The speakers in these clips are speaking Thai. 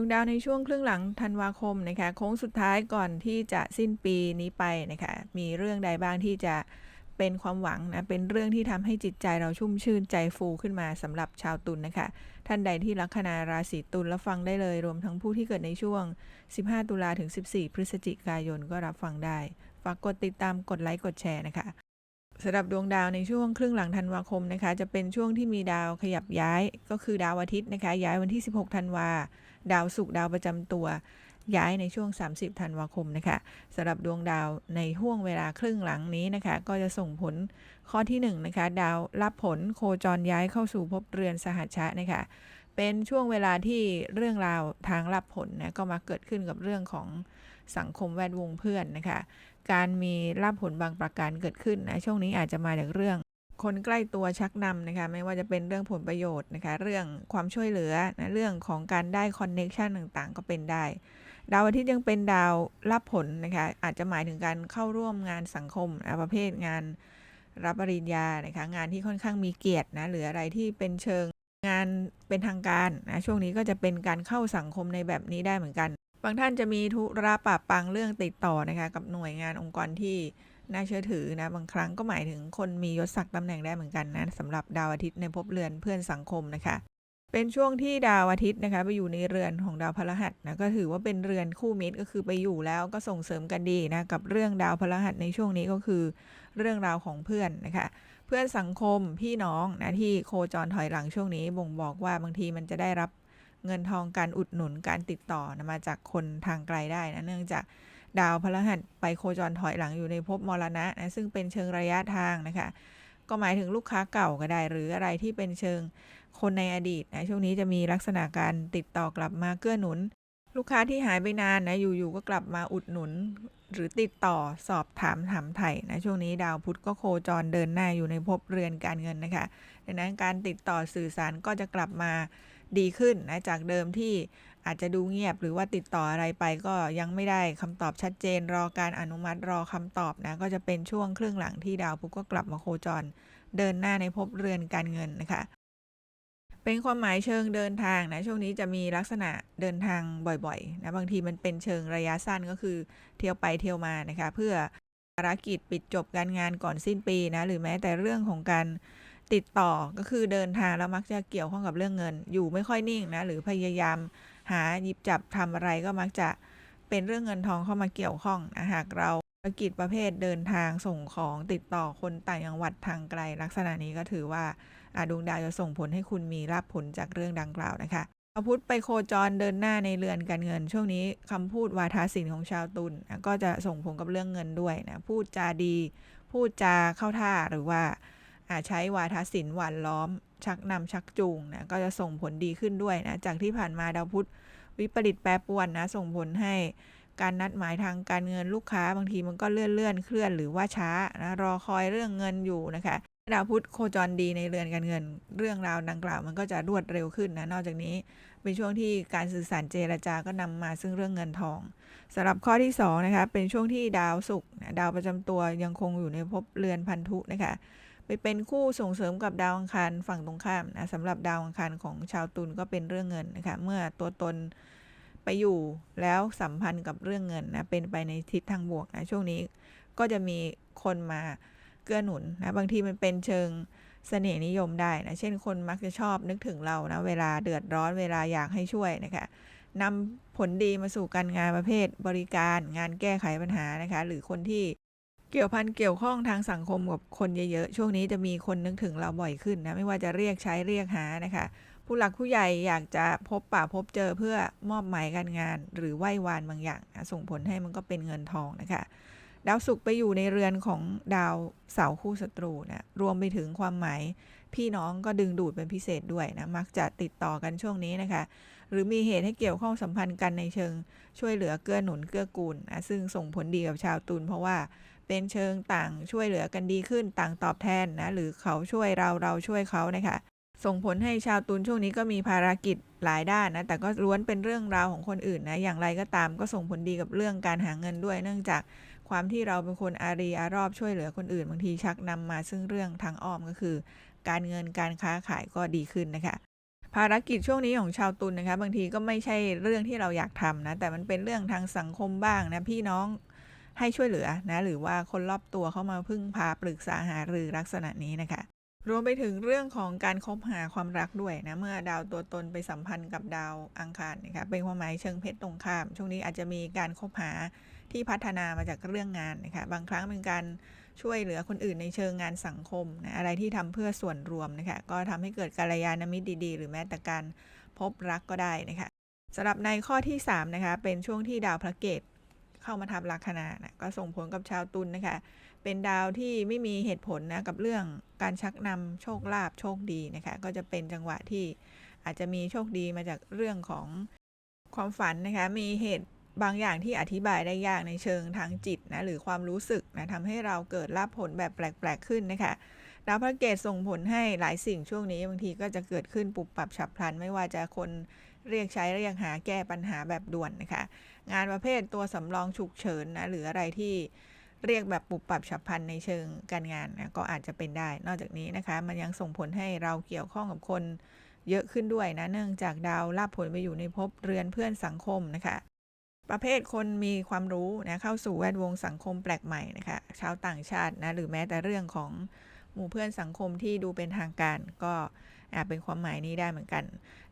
วงดาวในช่วงครึ่งหลังธันวาคมนะคะโค้งสุดท้ายก่อนที่จะสิ้นปีนี้ไปนะคะมีเรื่องใดบ้างที่จะเป็นความหวังนะเป็นเรื่องที่ทำให้จิตใจเราชุ่มชื่นใจฟูขึ้นมาสำหรับชาวตุลนนะคะ ท่านใดที่ลัคนาราศีตุลรับฟังได้เลย รวมทั้งผู้ที่เกิดในช่วง 15 ตุลาถึง 14 พฤศจิกายนก็รับฟังได้ ฝากกดติดตามกดไลค์กดแชร์นะคะ สำหรับดวงดาวในช่วงครึ่งหลังธันวาคมนะคะ จะเป็นช่วงที่มีดาวขยับย้ายก็คือดาวอาทิตย์นะคะ ย้ายวันที่ 16 ธันวา ดาวศุกร์ดาวประจำตัว ย้ายในช่วง 30 ธันวาคมนะคะสำหรับดวงดาวในห่วงเวลาครึ่งหลังนี้นะคะ ก็จะส่งผลข้อที่1นนะคะ ดาวรับผลโคจรย้ายเข้าสู่ภพเรือนสหัชชะนะคะ เป็นช่วงเวลาที่เรื่องราวทางรับผลนะก็มาเกิดขึ้นกับเรื่องของสังคมแวดวงเพื่อนนะคะ การมีรับผลบางประการเกิดขึ้นนะช่วงนี้อาจจะมาจากเรื่อง คนใกล้ตัวชักนำนะคะไม่ว่าจะเป็นเรื่องผลประโยชน์นะคะเรื่องความช่วยเหลือนะเรื่องของการได้คอนเน็ชันต่างๆ ก็เป็นได้ ดาวอาทิตย์ยังเป็นดาวรับผลนะคะอาจจะหมายถึงการเข้าร่วมงานสังคมนะประเภทงานรับปริญญานะคะงานที่ค่อนข้างมีเกียรตินะหรืออะไรที่เป็นเชิงงานเป็นทางการนะช่วงนี้ก็จะเป็นการเข้าสังคมในแบบนี้ได้เหมือนกันางท่านจะมีธุระปะปังเรื่องติดต่อนะคะกับหน่วยงานองค์กรที่น่าเชื่อถือนะบางครั้งก็หมายถึงคนมียศศักดิ์ตำแหน่งได้เหมือนกันนะสำหรับดาวอาทิตย์ในภพเรือนเพื่อนสังคมนะคะ เป็นช่วงที่ดาวอาทิตย์นะคะไปอยู่ในเรือนของดาวพฤหัสนะก็ถือว่าเป็นเรือนคู่มิตรก็คือไปอยู่แล้วก็ส่งเสริมกันดีนะกับเรื่องดาวพฤหัสในช่วงนี้ก็คือ เรื่องราวของเพื่อนนะคะ เพื่อนสังคมพี่น้องนะที่โคจรถอยหลังช่วงนี้บ่งบอกว่าบางทีมันจะได้รับ เงินทองการอุดหนุนการติดต่อนะมาจากคนทางไกลได้นะเนื่องจากดาวพฤหัสไปโคจรถอยหลังอยู่ในภพมรณะนะซึ่งเป็นเชิงระยะทางนะคะ ก็หมายถึงลูกค้าเก่าก็ได้ หรืออะไรที่เป็นเชิงคนในอดีตนะช่วงนี้จะมีลักษณะการติดต่อกลับมาเกื้อหนุน ลูกค้าที่หายไปนานนะอยู่ๆก็กลับมาอุดหนุน หรือติดต่อสอบถามถามไถ่นะช่วงนี้ดาวพุธก็โคจรเดินหน้าอยู่ในภพเรือนการเงินนะคะดังนั้นการติดต่อสื่อสารก็จะกลับมา ดีขึ้นนะจากเดิมที่อาจจะดูเงียบหรือว่าติดต่ออะไรไปก็ยังไม่ได้คำตอบชัดเจน รอการอนุมัติรอคำตอบนะก็จะเป็นช่วงครึ่งหลังที่ดาวพุธก็กลับมาโคจร เดินหน้าในภพเรือนการเงินนะคะ เป็นความหมายเชิงเดินทางนะช่วงนี้จะมีลักษณะเดินทางบ่อยๆนะบางทีมันเป็นเชิงระยะสั้นก็คือเที่ยวไปเที่ยวมานะคะเพื่อภารกิจปิดจบการงานก่อนสิ้นปีนะหรือแม้แต่เรื่องของการ ติดต่อก็คือเดินทางแล้วมักจะเกี่ยวข้องกับเรื่องเงิน อยู่ไม่ค่อยนิ่งนะ หรือพยายามหาหยิบจับทำอะไรก็มักจะเป็นเรื่องเงินทองเข้ามาเกี่ยวข้องนะหากเราธุรกิจประเภทเดินทางส่งของติดต่อคนต่างจังหวัดทางไกล ลักษณะนี้ก็ถือว่าดวงดาวจะส่งผลให้คุณมีรับผลจากเรื่องดังกล่าวนะคะพระพุธไปโคจรเดินหน้าในเรือนการเงิน ช่วงนี้คำพูดวาทศิลป์ของชาวตุลก็จะส่งผลกับเรื่องเงินด้วยนะพูดจาดี พูดจาเข้าท่าหรือว่า อาใช้วาทศิลป์หวานล้อม ชักนำชักจูงนะก็จะส่งผลดีขึ้นด้วยนะจากที่ผ่านมาดาวพุธวิปริตแปรปรวนนะส่งผลให้การนัดหมายทางการเงินลูกค้าบางทีมันก็เลื่อนเลื่อนเคลื่อนหรือว่าช้านะรอคอยเรื่องเงินอยู่นะคะดาวพุธโคจรดีในเรือนการเงิน เรื่องราวดังกล่าวมันก็จะรวดเร็วขึ้นนะนอกจากนี้เป็นช่วงที่การสื่อสารเจรจาก็นำมาซึ่งเรื่องเงินทองสำหรับข้อที่2นะคะเป็นช่วงที่ดาวศุกร์ดาวประจำตัวยังคงอยู่ในภพเรือนพันธุนะคะ ไปเป็นคู่ส่งเสริมกับดาวอังคารฝั่งตรงข้ามนะสำหรับดาวอังคารของชาวตุลก็เป็นเรื่องเงินนะคะเมื่อตัวตนไปอยู่แล้วสัมพันธ์กับเรื่องเงินนะเป็นไปในทิศทางบวกนะช่วงนี้ก็จะมีคนมาเกื้อหนุนนะบางทีมันเป็นเชิงเสน่ห์นิยมได้นะเช่นคนมักจะชอบนึกถึงเรานะเวลาเดือดร้อนเวลาอยากให้ช่วยนะคะนำผลดีมาสู่การงานประเภทบริการ งานแก้ไขปัญหานะคะ หรือคนที่ เกี่ยวพันเกี่ยวข้องทางสังคมกับคนเยอะๆ ช่วงนี้จะมีคนนึกถึงเราบ่อยขึ้นนะ ไม่ว่าจะเรียกใช้เรียกหานะคะ ผู้หลักผู้ใหญ่อยากจะพบป่าพบเจอเพื่อมอบหมายการงาน หรือไหว้วานบางอย่างนะส่งผลให้มันก็เป็นเงินทองนะคะ ดาวศุกร์ไปอยู่ในเรือนของดาวเสาคู่ศัตรูนะรวมไปถึงความหมาย พี่น้องก็ดึงดูดเป็นพิเศษด้วยนะมักจะติดต่อกันช่วงนี้นะคะ หรือมีเหตุให้เกี่ยวข้องสัมพันธ์กันในเชิง ช่วยเหลือเกื้อหนุนเกื้อกูลนะซึ่งส่งผลดีกับชาวตุลเพราะว่า เป็นเชิงต่างช่วยเหลือกันดีขึ้นต่างตอบแทนนะหรือเขาช่วยเราเราช่วยเขานะคะส่งผลให้ชาวตุลช่วงนี้ก็มีภารกิจหลายด้านนะแต่ก็ล้วนเป็นเรื่องราวของคนอื่นนะอย่างไรก็ตามก็ส่งผลดีกับเรื่องการหาเงินด้วย เนื่องจากความที่เราเป็นคนอารีอารอบช่วยเหลือคนอื่นบางทีชักนำมาซึ่งเรื่องทางอ้อมก็คือ การเงินการค้าขายก็ดีขึ้นนะคะ ภารกิจช่วงนี้ของชาวตุลนะคะ บางทีก็ไม่ใช่เรื่องที่เราอยากทำนะแต่มันเป็นเรื่องทางสังคมบ้างนะพี่น้อง ให้ช่วยเหลือนะหรือว่าคนรอบตัวเข้ามาพึ่งพาปรึกษาหารือลักษณะนี้นะคะ รวมไปถึงเรื่องของการคบหาความรักด้วยนะเมื่อดาวตัวตนไปสัมพันธ์กับดาวอังคารนะคะเป็นความหมายเชิงเพชรตรงข้าม ช่วงนี้อาจจะมีการคบหาที่พัฒนามาจากเรื่องงานนะคะบางครั้งเป็นการช่วยเหลือคนอื่นในเชิงงานสังคมนะอะไรที่ทำเพื่อส่วนรวมนะคะก็ทำให้เกิดกัลยาณมิตรดีๆ หรือแม้แต่การพบรักก็ได้นะคะสำหรับในข้อที่3นะคะเป็นช่วงที่ดาวพระเกต เข้ามาทับลัคนานะก็ส่งผลกับชาวตุลนนะคะ เป็นดาวที่ไม่มีเหตุผลนะกับเรื่องการชักนำโชคลาภโชคดีนะคะ ก็จะเป็นจังหวะที่อาจจะมีโชคดีมาจากเรื่องของความฝันนะคะ มีเหตุบางอย่างที่อธิบายได้ยากในเชิงทางจิตนะหรือความรู้สึกนะทำให้เราเกิดรับผลแบบแปลก ๆ ขึ้นนะคะดาวพระเกตส่งผลให้หลายสิ่งช่วงนี้บางทีก็จะเกิดขึ้นปุบปรับฉับพลัน ไม่ว่าจะคนเรียกใช้เรียกหาแก้ปัญหาแบบด่วนนะคะ งานประเภทตัวสำรองฉุกเฉินนะหรืออะไรที่เรียกแบบปุบปรับฉับพลันในเชิงการงานนะก็อาจจะเป็นได้ นอกจากนี้นะคะ มันยังส่งผลให้เราเกี่ยวข้องกับคนเยอะขึ้นด้วยนะ เนื่องจากดาวลาบผลไปอยู่ในภพเรือนเพื่อนสังคมนะคะ ประเภทคนมีความรู้นะเข้าสู่แวดวงสังคมแปลกใหม่นะคะชาวต่างชาตินะหรือแม้แต่เรื่องของหมู่เพื่อนสังคมที่ดูเป็นทางการก็ เป็นความหมายนี้ได้เหมือนกัน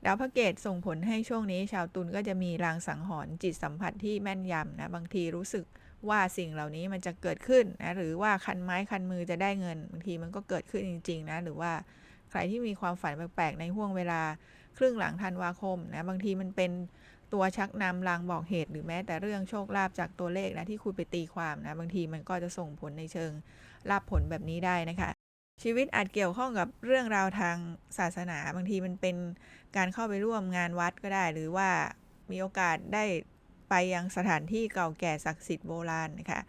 ดาวพระเกตส่งผลให้ช่วงนี้ชาวตุลก็จะมีรางสังหรณ์จิตสัมผัสที่แม่นยำนะบางทีรู้สึกว่าสิ่งเหล่านี้มันจะเกิดขึ้นนะหรือว่าคันไม้คันมือจะได้เงินบางทีมันก็เกิดขึ้นจริง ๆ นะ หรือว่าใครที่มีความฝันแปลกๆในห่วงเวลาครึ่งหลังธันวาคมนะบางทีมันเป็นตัวชักนำลางบอกเหตุ หรือแม้แต่เรื่องโชคลาภจากตัวเลขนะที่คุณไปตีความนะบางทีมันก็จะส่งผลในเชิงลาภผลแบบนี้ได้นะคะ ชีวิตอาจเกี่ยวข้องกับเรื่องราวทางศาสนา บางทีมันเป็นการเข้าไปร่วมงานวัดก็ได้ หรือว่ามีโอกาสได้ไปยังสถานที่เก่าแก่ศักดิ์สิทธิ์โบราณนะคะ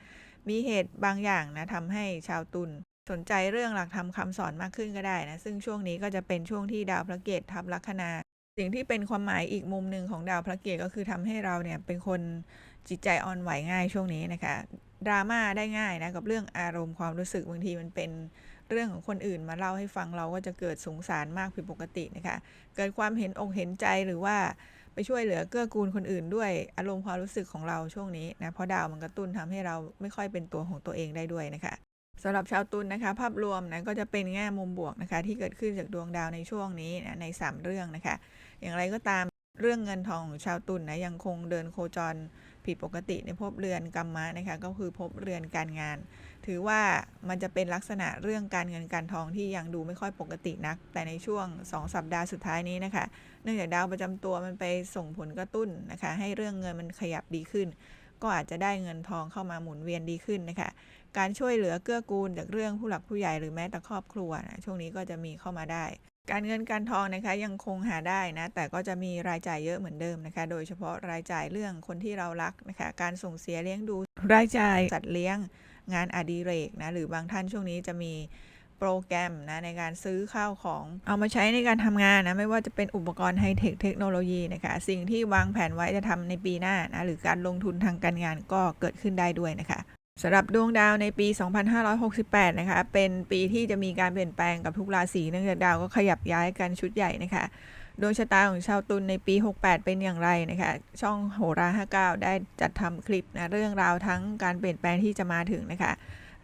มีเหตุบางอย่างนะทำให้ชาวตุลสนใจเรื่องหลักธรรมคำสอนมากขึ้นก็ได้นะซึ่งช่วงนี้ก็จะเป็นช่วงที่ดาวพระเกตทับลัคนา สิ่งที่เป็นความหมายอีกมุมหนึ่งของดาวพระเกตก็คือทำให้เราเนี่ยเป็นคนจิตใจอ่อนไหวง่ายช่วงนี้นะคะดราม่าได้ง่ายนะกับเรื่องอารมณ์ความรู้สึกบางทีมันเป็น เรื่องของคนอื่นมาเล่าให้ฟังเราก็จะเกิดสงสารมากผิดปกตินะคะ เกิดความเห็นอกเห็นใจหรือว่าไปช่วยเหลือเกื้อกูลคนอื่นด้วยอารมณ์ความรู้สึกของเราช่วงนี้นะเพราะดาวมันกระตุ้นทำให้เราไม่ค่อยเป็นตัวของตัวเองได้ด้วยนะคะสำหรับชาวตุลนนะคะ ภาพรวมนะก็จะเป็นแง่มุมบวกนะคะ ที่เกิดขึ้นจากดวงดาวในช่วงนี้นะใน 3 เรื่องนะคะ อย่างไรก็ตามเรื่องเงินทองของชาวตุลนนะยังคงเดินโคจร ผิดปกติในภพเรือนกรรมะนะคะก็คือภพเรือนการงาน ถือว่ามันจะเป็นลักษณะเรื่องการเงินการทองที่ยังดูไม่ค่อยปกตินัก แต่ในช่วง 2 สัปดาห์สุดท้ายนี้นะคะ เนื่องจากดาวประจำตัวมันไปส่งผลกระตุ้นนะคะ ให้เรื่องเงินมันขยับดีขึ้น ก็อาจจะได้เงินทองเข้ามาหมุนเวียนดีขึ้นนะคะการช่วยเหลือเกื้อกูลจากเรื่องผู้หลักผู้ใหญ่หรือแม้แต่ครอบครัวนะช่วงนี้ก็จะมีเข้ามาได้ การเงินการทองนะคะยังคงหาได้นะ แต่ก็จะมีรายจ่ายเยอะเหมือนเดิมนะคะ โดยเฉพาะรายจ่ายเรื่องคนที่เรารักนะคะ การส่งเสียเลี้ยงดูรายจ่ายจัดเลี้ยงงานอดิเรกนะ หรือบางท่านช่วงนี้จะมีโปรแกรมนะในการซื้อข้าวของเอามาใช้ในการทำงานนะ ไม่ว่าจะเป็นอุปกรณ์ไฮเทคเทคโนโลยีนะคะ สิ่งที่วางแผนไว้จะทำในปีหน้านะ หรือการลงทุนทางการงานก็เกิดขึ้นได้ด้วยนะคะ สำหรับดวงดาวในปี 2568 นะคะ เป็นปีที่จะมีการเปลี่ยนแปลงกับทุกราศีเนื่องจากดาวก็ขยับย้ายกันชุดใหญ่นะคะ ดวงชะตาของชาวตุลในปี 68 เป็นอย่างไรนะคะ ช่องโหรา 59 ได้จัดทำคลิปนะเรื่องราวทั้งการเปลี่ยนแปลงที่จะมาถึงนะคะ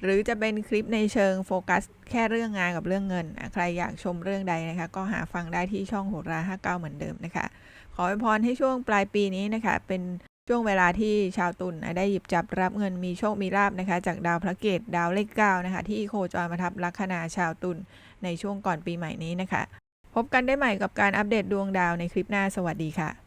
หรือจะเป็นคลิปในเชิงโฟกัส แค่เรื่องงานกับเรื่องเงินนะใครอยากชมเรื่องใดนะคะ ก็หาฟังได้ที่ช่องโหรา 59 เหมือนเดิมนะคะ ขออวยพรให้ช่วงปลายปีนี้นะคะเป็น ช่วงเวลาที่ชาวตุลนะได้หยิบจับรับเงินมีโชคมีลาบนะคะ จากดาวพระเกตดาวเลขเก้านะคะ ที่โคจรมาทับลัคนาชาวตุลในช่วงก่อนปีใหม่นี้นะคะ พบกันได้ใหม่กับการอัปเดตดวงดาวในคลิปหน้าสวัสดีค่ะ